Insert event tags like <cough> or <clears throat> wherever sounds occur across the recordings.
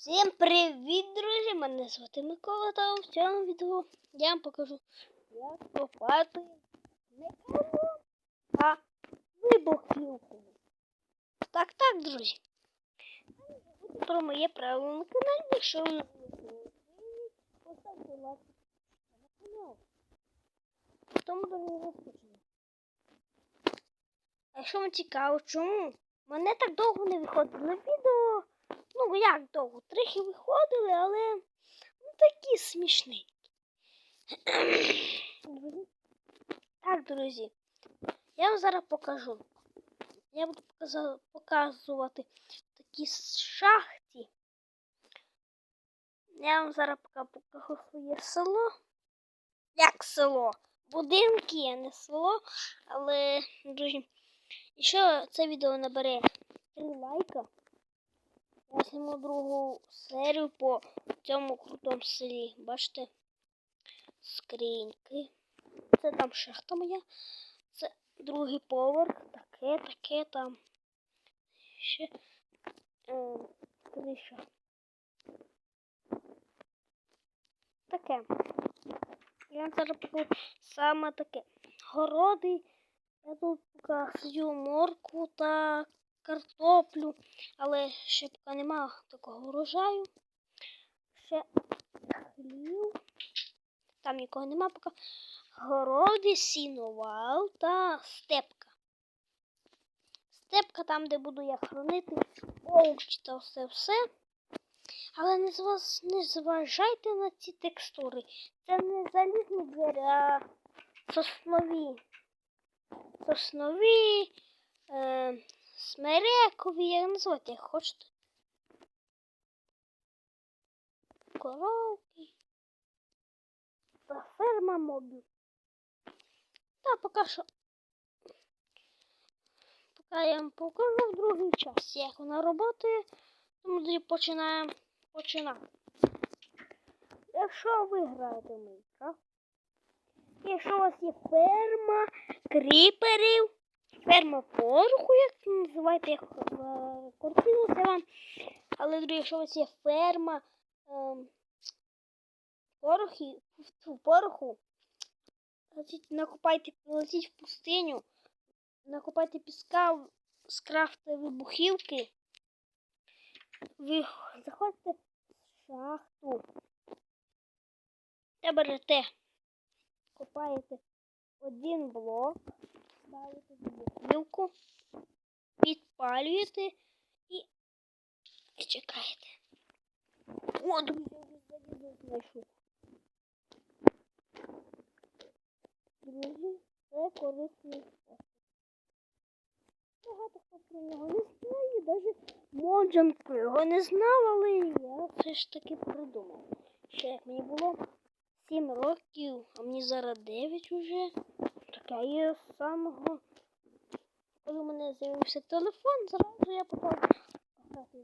Всім привіт, друзі! Мене звати Микола та у цьому відео я вам покажу, як копати металом та вибухівку. Так, так, друзі. Про моє правило на каналі, якщо ви не поставте лайк на канал. Тому давай розпочнемо. А якщо вам цікаво, чому мене так довго не виходило відео, Ну, як довго? Трохи виходили, але ну, такі смішні. <clears throat> Так, друзі, я вам зараз покажу. Я буду показувати такі шахті. Я вам зараз покажу своє село. Як село? Будинки, а не село. Але, друзі, якщо це відео набере 3 лайка, зніму другу серію по цьому крутому селі. Бачите? Скриньки. Це там шахта моя. Це другий поверх. Таке, таке там. Ще е, криша. Таке. Я зараз покажу саме таке. Городи. Я тут показую морку та картоплю, але ще нема такого урожаю. Ще хлів. Там нікого нема поки. Городи, сіновал та степка. Степка там, де буду я хранити овочі та все все. Але не, зваж... не зважайте на ці текстури. Це не залізні двері, а соснові. Соснові. Е смерекові, як назвати, як хочете. Коровки. Та ферма мобів. Та поки що. Поки я вам покажу в другий час, як вона працює, тому тоді починаємо починати. Якщо ви граєте в якщо у вас є ферма, кріперів, ферма пороху, як це називаєте, як е, кортилося вам. Але, друзі, якщо у вас є ферма ем, порохи, пороху, накопайте, летіть в пустиню, накопайте піска, скрафте вибухівки, ви заходите в шахту, та берете, копаєте один блок, ставите вибухівку, підпалюєте і чекаєте. О, друзі, я вже залізо знайшов. Друзі, це корисний спосіб. Багато хто про нього не знає, навіть Моджанко його не знав, але я все ж таки придумав. Ще як мені було 7 років, а мені зараз 9 уже. Така є з самого. Коли у мене з'явився телефон, зразу я попав в.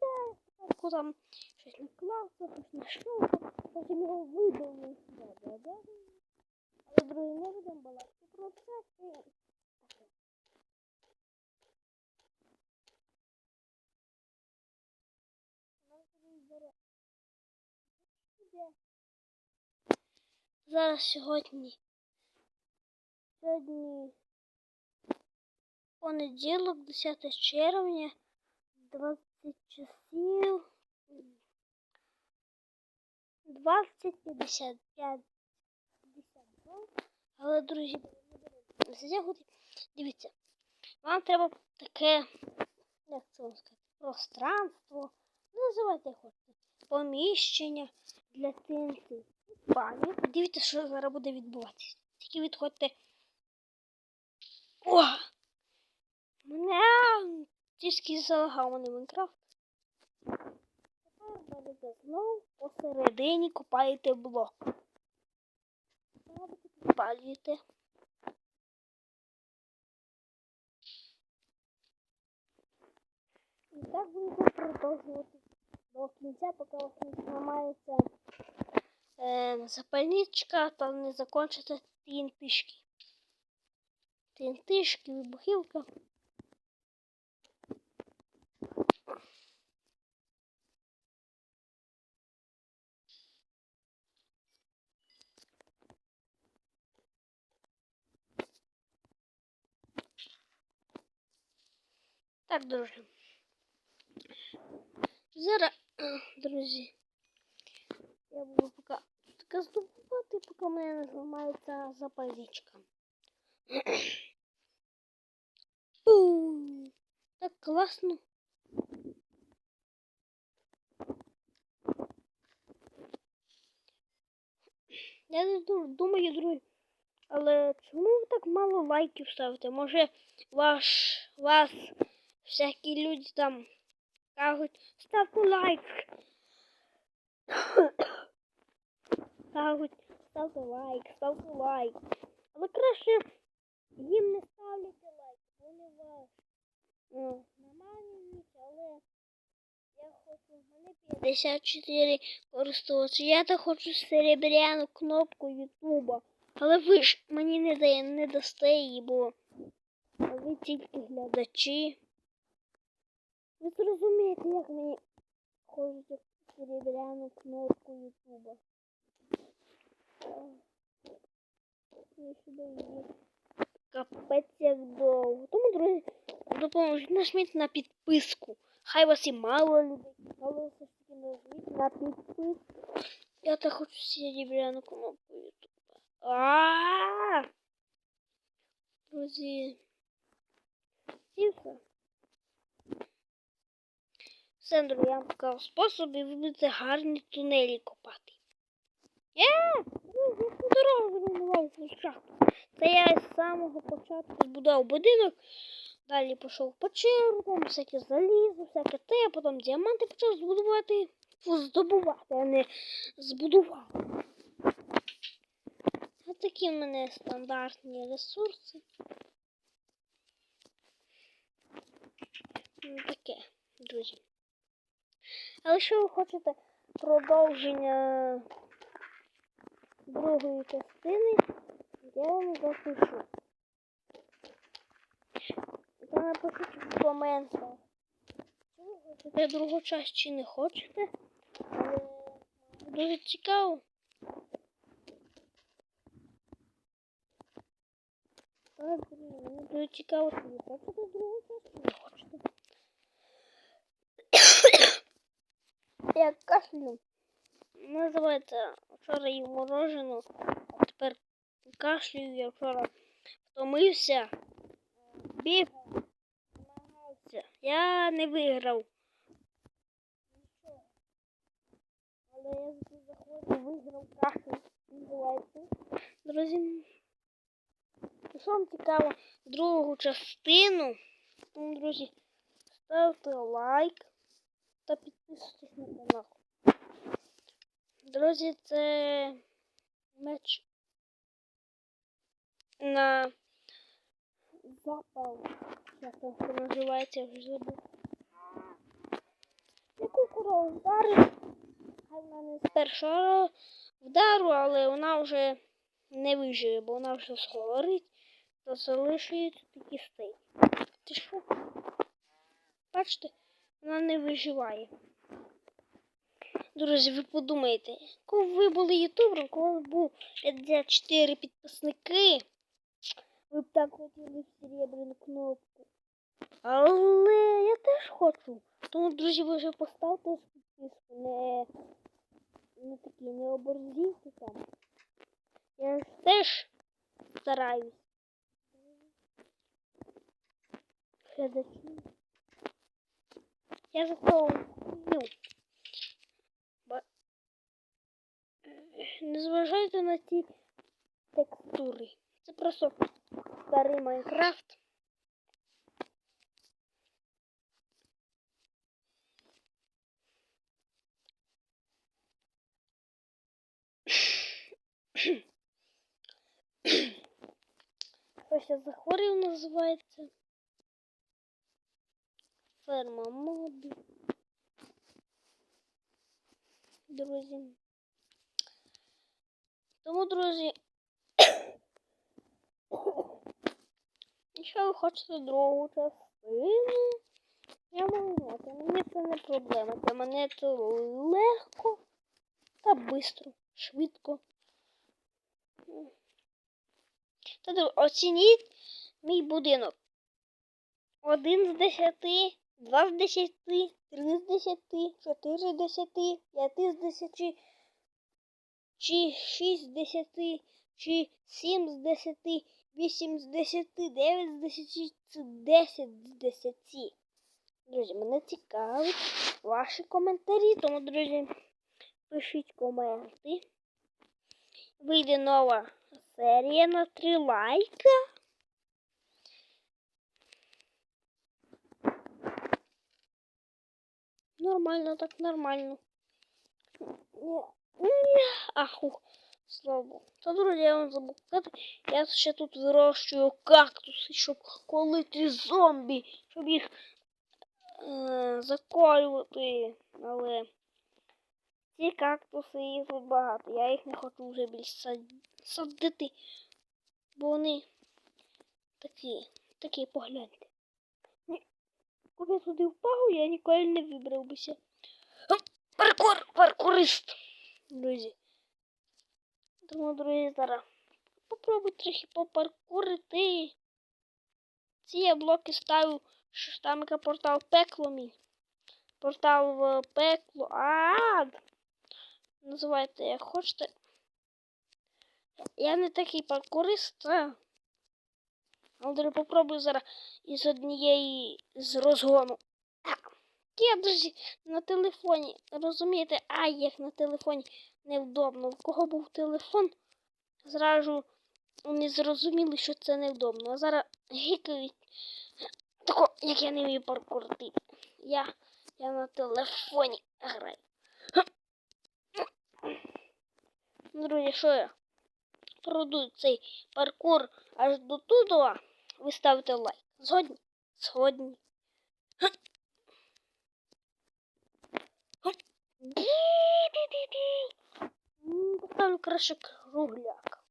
Да, спочатку там щось не класно, щось не шлюха, потім його да. Але друзі, не будемо балакати про. Це. Зараз сьогодні. Сьогодні понеділок, 10 червня, 20 часів. 20, Але, друзі. Дивіться, вам треба таке, як це вам сказати, пространство. Називайте хочете. Поміщення для ТНТ. Пані. Дивіться, що зараз буде відбуватися. Тільки відходьте. О! Мене тільки залагав мене Майнкрафт. Тепер берете знову посередині копаєте блок. Підпалюєте. І так будете продовжувати до кінця, поки у вас не зламається е, запальничка та не закончиться тінтишки тинтишки, вибухівка. Так, друзі. Зараз, е, друзі, я буду поки каздувати, поки мене не зламається запазічка. У, Так класно. Я не ду- думаю, друзі, але чому ви так мало лайків ставите? Може, ваш, вас всякі люди там кажуть, ставте лайк. <coughs> кажуть, ставте лайк, ставте лайк. Але краще їм не ставляйте лайк, вони вас. Ну, наманюють, але я хочу, мене 54 користувачі. Я так хочу серебряну кнопку Ютуба. Але ви ж мені не, дає, не дасте її, бо ви тільки глядачі. Ви зрозумієте, як мені хочеться серебряну кнопку Ютуба. Я сюди її капець як довго. Тому, друзі, допоможіть нажміть на підписку. Хай вас і мало людей, але все ж таки нажміть на підписку. Я так хочу серебряну кнопку Ютуба. А! Друзі. І все. Сендру, я вам показав спосіб, і ви будете гарні тунелі копати. Е! Дорогу зруйнував спочатку. Це я з самого початку збудував будинок, далі пішов по черву, всяке залізо, всяке те, а потім діаманти почав збудувати, здобувати, а не збудувати. Ось такі в мене стандартні ресурси. Ну, таке, друзі. Але якщо ви хочете продовження другої частини, я вам запишу. Та напишіть в коментах. Чи ви хочете другу частину чи не хочете. Дуже цікаво. Дуже цікаво, чи ви хочете другу частину, не хочете. <coughs> Я кашлю. Називається вчора їв морожену, а тепер кашлю. Я вчора втомився, бігав, намагався. Я не виграв. Нічого. Але я за захворів виграв кашлю. Друзі. Якщо вам цікаво другу частину, тому, друзі, ставте лайк та підписуйтесь на канал. Друзі, це меч на запал. Як це називається, вже забув. Яку корову вдарив? Хай вона не з першого вдару, але вона вже не виживе, бо вона вже згорить, то залишиться такі стей. Ти що? Бачите, вона не виживає. Друзі, ви подумайте, коли ви були ютубером, коли був 54 підписники, ви б так хотіли серебряну кнопку. Але я теж хочу. Тому, друзі, ви вже поставте підписку, не, не такі, не оборзійте там. Я теж стараюсь. Я за то люблю. Не зважайте на ті текстури. Це просто старий Майнкрафт. Ось я захворів називається. Ферма мобів. Друзі. Тому, друзі, якщо ви хочете другу частину, я можу знати. Мені це не проблема. Для мене це легко та швидко, швидко. Та оцініть мій будинок. Один з десяти, два з десяти, три з десяти, чотири з десяти, п'яти з десяти, чи шість з десяти, чи сім з десяти, вісім з десяти, дев'ять з десяти, чи десять з десяти. Друзі, мене цікавить ваші коментарі, тому, друзі, пишіть коменти. Вийде нова серія на три лайка. Нормально, так нормально. Аху, слава Богу. Та, друзі, я вам забув сказати, я ще тут вирощую кактуси, щоб коли ті зомбі, щоб їх е, заколювати. Але ці кактуси їх багато. Я їх не хочу вже більш сад- садити. Бо вони такі, такі погляньте. Коли я туди впав, я ніколи не вибрав бися. Паркур, паркурист. Друзі. Тому, друзі, зараз попробуй трохи попаркурити. Ці я блоки ставлю, що там портал пекло мій. Портал в пекло. Ад. Називайте як хочете. Я не такий паркурист. Але попробую зараз із однієї з розгону. А, Я друзі, на телефоні. Розумієте, ай, як на телефоні невдобно. В кого був телефон, зразу не зрозуміли, що це невдобно. А зараз гікають. Тако, як я не вмію паркурити. Я, я на телефоні граю. Друзі, що я? Продую цей паркур аж до тудова. Ви ставите лайк. Згодні? Згодні. Поставлю краще кругляк.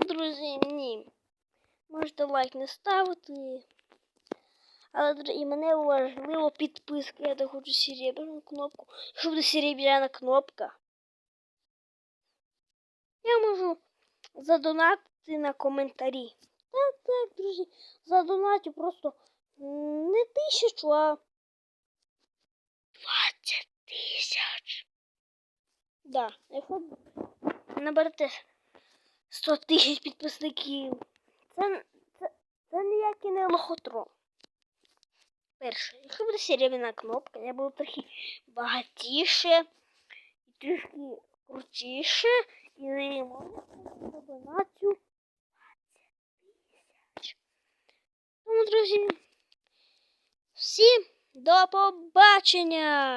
Друзі, ні. Можете лайк не ставити. Але і мене важливо підписка. Я так хочу серебряну кнопку. Що буде серебряна кнопка? Я можу задонатити на коментарі. Так, так, друзі, задонатю просто не тисячу, а 20 тисяч. Да, якщо наберете 100 тисяч підписників. Це, це, це ніякий не лохотрон. Перше, якщо буде серебряна кнопка, я буду трохи багатіше і трішки крутіше. 20 тисяч. Тому, друзі, всім до побачення!